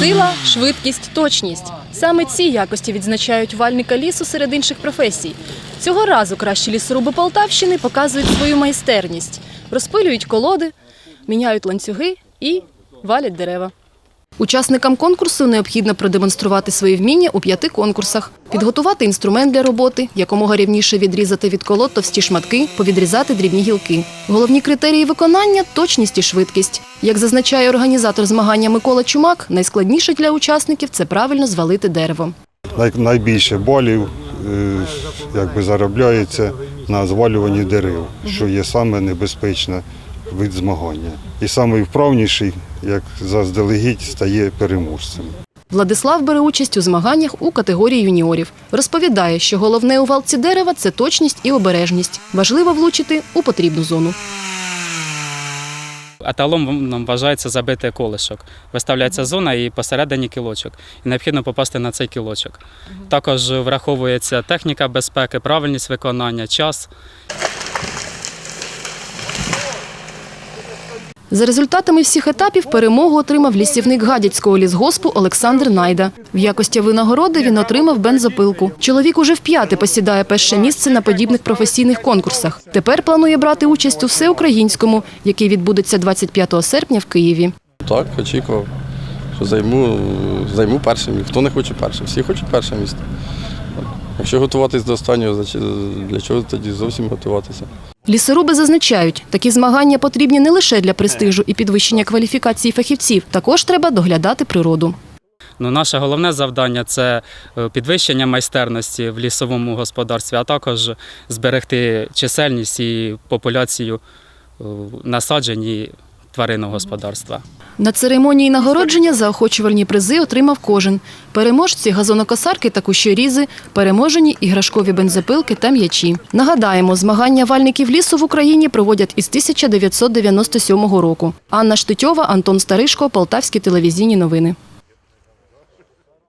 Сила, швидкість, точність. Саме ці якості відзначають вальника лісу серед інших професій. Цього разу кращі лісоруби Полтавщини показують свою майстерність, розпилюють колоди, міняють ланцюги і валять дерева. Учасникам конкурсу необхідно продемонструвати свої вміння у п'яти конкурсах, підготувати інструмент для роботи, якомога рівніше відрізати від колод товсті шматки, повідрізати дрібні гілки. Головні критерії виконання точність і швидкість. Як зазначає організатор змагання Микола Чумак, найскладніше для учасників це правильно звалити дерево. Найбільше болів е, якби заробляється на звалюванні дерев, що є саме небезпечне вид змагання. І найвправніший, як заздалегідь, стає переможцем. Владислав бере участь у змаганнях у категорії юніорів. Розповідає, що головне у валці дерева це точність і обережність. Важливо влучити у потрібну зону. Еталом нам вважається забити колишок. Виставляється зона і посередині кілочок. І необхідно попасти на цей кілочок. Також враховується техніка безпеки, правильність виконання, час. За результатами всіх етапів перемогу отримав лісівник Гадяцького лісгоспу Олександр Найда. В якості винагороди він отримав бензопилку. Чоловік уже вп'яте посідає перше місце на подібних професійних конкурсах. Тепер планує брати участь у всеукраїнському, який відбудеться 25 серпня в Києві. Так, очікував, що займу, займу перше місце. Хто не хоче перше? Всі хочуть перше місце. Якщо готуватись до останнього, зач- для чого тоді зовсім готуватися? Лісоруби зазначають, такі змагання потрібні не лише для престижу і підвищення кваліфікації фахівців, також треба доглядати природу. Ну, наше головне завдання це е, підвищення майстерності в лісовому господарстві, а також зберегти чисельність і популяцію е, насаджень і тваринного господарства. На церемонії нагородження заохочувальні призи отримав кожен. Переможці газонокосарки та кущорізи, переможені іграшкові бензопилки та м'ячі. Нагадаємо, змагання вальників лісу в Україні проводять із 1997 року. Анна Штитьова, Антон Старишко, Полтавські телевізійні новини.